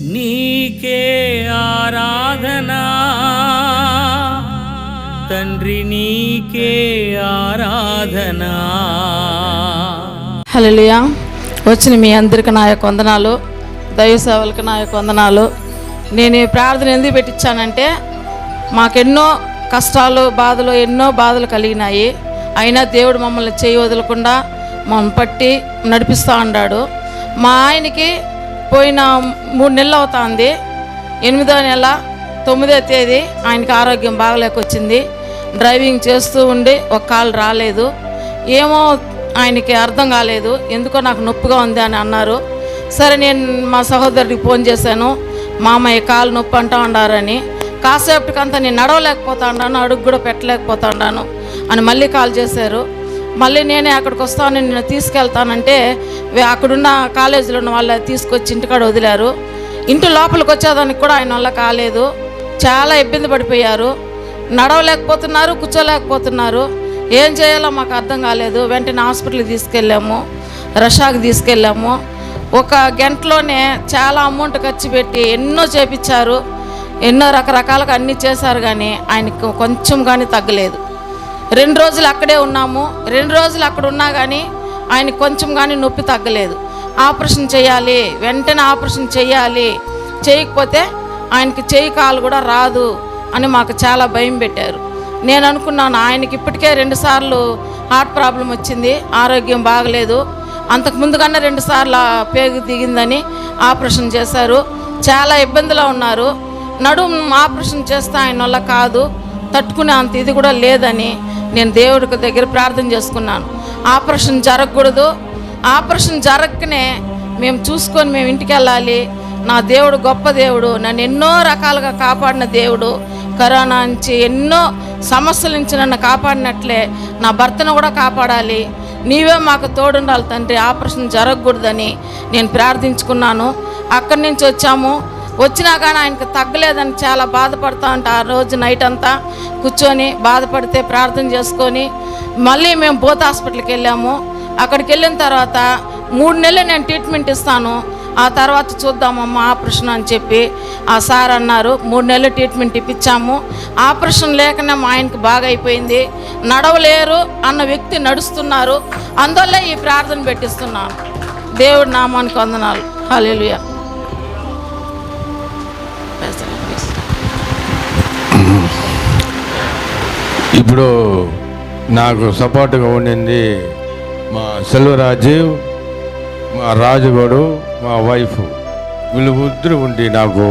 నీకే ఆరాధనా. తండ్రి నీకే ఆరాధనా. హలోయా వచ్చిన మీ అందరికి నా యొక్క వందనాలు దైవ సేవలకు నా యొక్క వందనాలు. నేను ప్రార్థన ఎందుకు పెట్టించానంటే మాకెన్నో కష్టాలు బాధలు ఎన్నో బాధలు కలిగినాయి. అయినా దేవుడు మమ్మల్ని చేయి వదలకుండా మమ్మల్ని పట్టి నడిపిస్తూ ఉన్నాడు మా ఆయనకి పోయిన మూడు నెలలు అవుతుంది. ఎనిమిదో నెల తొమ్మిదో తేదీ ఆయనకి ఆరోగ్యం బాగలేకొచ్చింది. డ్రైవింగ్ చేస్తూ ఉండి ఒక కాలు రాలేదు. ఏమో ఆయనకి అర్థం కాలేదు. ఎందుకో నాకు నొప్పిగా ఉంది అని అన్నారు. సరే నేను మా సహోదరుడికి ఫోన్ చేశాను. మామయ్య కాలు నొప్పి అంటా ఉండారని. కాసేపటికంతా నేను నడవలేకపోతా ఉన్నాను అడుగు కూడా పెట్టలేకపోతా ఉన్నాను అని మళ్ళీ కాల్ చేశారు. మళ్ళీ నేనే అక్కడికి వస్తాను నేను తీసుకెళ్తానంటే అక్కడున్న కాలేజీలో ఉన్న వాళ్ళు తీసుకొచ్చి ఇంటికాడ వదిలారు. ఇంటి లోపలికి వచ్చేదానికి కూడా ఆయన వల్ల కాలేదు. చాలా ఇబ్బంది పడిపోయారు. నడవలేకపోతున్నారు కూర్చోలేకపోతున్నారు. ఏం చేయాలో మాకు అర్థం కాలేదు. వెంటనే హాస్పిటల్కి తీసుకెళ్ళాము రషాకి తీసుకెళ్ళాము. ఒక గంటలోనే చాలా అమౌంట్ ఖర్చు పెట్టి ఎన్నో చేపించారు. ఎన్నో రకరకాలుగా అన్నీ చేశారు కానీ ఆయనకు కొంచెం కానీ తగ్గలేదు. రెండు రోజులు అక్కడే ఉన్నాము. రెండు రోజులు అక్కడ ఉన్నా కానీ ఆయన కొంచెం కానీ నొప్పి తగ్గలేదు. ఆపరేషన్ చేయాలి. వెంటనే ఆపరేషన్ చేయాలి. చేయకపోతే ఆయనకి చేయి కాలు కూడా రాదు అని మాకు చాలా భయం పెట్టారు. నేను అనుకున్నాను ఆయనకి ఇప్పటికే రెండుసార్లు హార్ట్ ప్రాబ్లం వచ్చింది. ఆరోగ్యం బాగలేదు. అంతకు ముందు కన్నా రెండు పేగు దిగిందని ఆపరేషన్ చేశారు. చాలా ఇబ్బందిలో ఉన్నారు. నడుము ఆపరేషన్ చేస్తే ఆయన వల్ల కాదు. తట్టుకునే అంత ఇది కూడా లేదని నేను దేవుడికి దగ్గర ప్రార్థన చేసుకున్నాను. ఆపరేషన్ జరగకూడదు. ఆపరేషన్ జరగకనే మేము చూసుకొని మేము ఇంటికి వెళ్ళాలి. నా దేవుడు గొప్ప దేవుడు. నన్ను ఎన్నో రకాలుగా కాపాడిన దేవుడు. కరోనా నుంచి ఎన్నో సమస్యల నుంచి నన్ను కాపాడినట్లే నా భర్తను కూడా కాపాడాలి. నీవే మాకు తోడుండాలి తండ్రి. ఆపరేషన్ జరగకూడదని నేను ప్రార్థించుకున్నాను. అక్కడి నుంచి వచ్చాము. వచ్చినా కానీ ఆయనకు తగ్గలేదని చాలా బాధపడతా ఉంటా ఆ రోజు నైట్ అంతా. కూర్చొని బాధపడితే ప్రార్థన చేసుకొని మళ్ళీ మేము బోత్ హాస్పిటల్కి వెళ్ళాము. అక్కడికి వెళ్ళిన తర్వాత మూడు నెలలు నేను ట్రీట్మెంట్ ఇస్తాను. ఆ తర్వాత చూద్దామమ్మా ఆపరేషన్ అని చెప్పి ఆ సార్ అన్నారు. మూడు నెలలు ట్రీట్మెంట్ ఇప్పించాము. ఆపరేషన్ లేకనే మా ఆయనకు బాగా అయిపోయింది. నడవలేరు అన్న వ్యక్తి నడుస్తున్నారు. అందువల్ల ఈ ప్రార్థన పెట్టిస్తున్నాను. దేవుడి నామానికి వందనాలు. హలో ఇప్పుడు నాకు సపోర్ట్గా ఉండింది మా సెల్వరాజీవ్ మా రాజుగోడు మా వైఫ్. వీళ్ళు ఇద్దరు ఉండి నాకు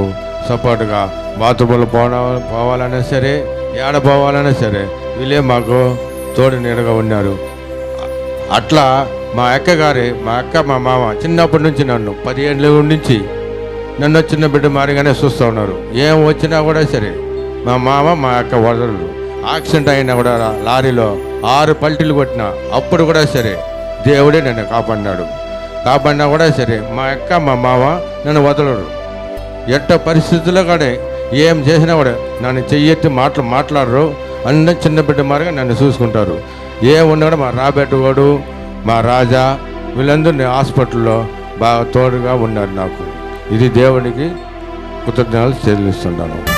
సపోర్ట్గా బాత్రూంలో పోవడం పోవాలన్నా సరే ఏడ పోవాలన్నా సరే వీళ్ళే మాకు తోడు నీడగా ఉన్నారు. అట్లా మా అక్క గారి మా అక్క మా మామ చిన్నప్పటి నుంచి నన్ను పదిహేనుల నుంచి నన్ను చిన్న బిడ్డ మారిగానే చూస్తూ ఉన్నారు. ఏం వచ్చినా కూడా సరే మా మామ మా అక్క వదలరు. యాక్సిడెంట్ అయినా కూడా లారీలో ఆరు పల్టీలు కొట్టినా అప్పుడు కూడా సరే దేవుడే నన్ను కాపాడినాడు. కాపాడినా కూడా సరే మా అక్క మా మామ నన్ను వదలరు. ఎట్ట పరిస్థితుల్లో కూడా ఏం చేసినా కూడా నన్ను చెయ్యెత్తి మాటలు మాట్లాడరు. అన్న చిన్న బిడ్డ మారిగా నన్ను చూసుకుంటారు. ఏ ఉన్నాడో కూడా మా రాబెట్టుగోడు మా రాజా వీళ్ళందరూ హాస్పిటల్లో బాగా తోడుగా ఉన్నారు నాకు. ఇది దేవునికి కృతజ్ఞతలు చెల్లిస్తున్నాను.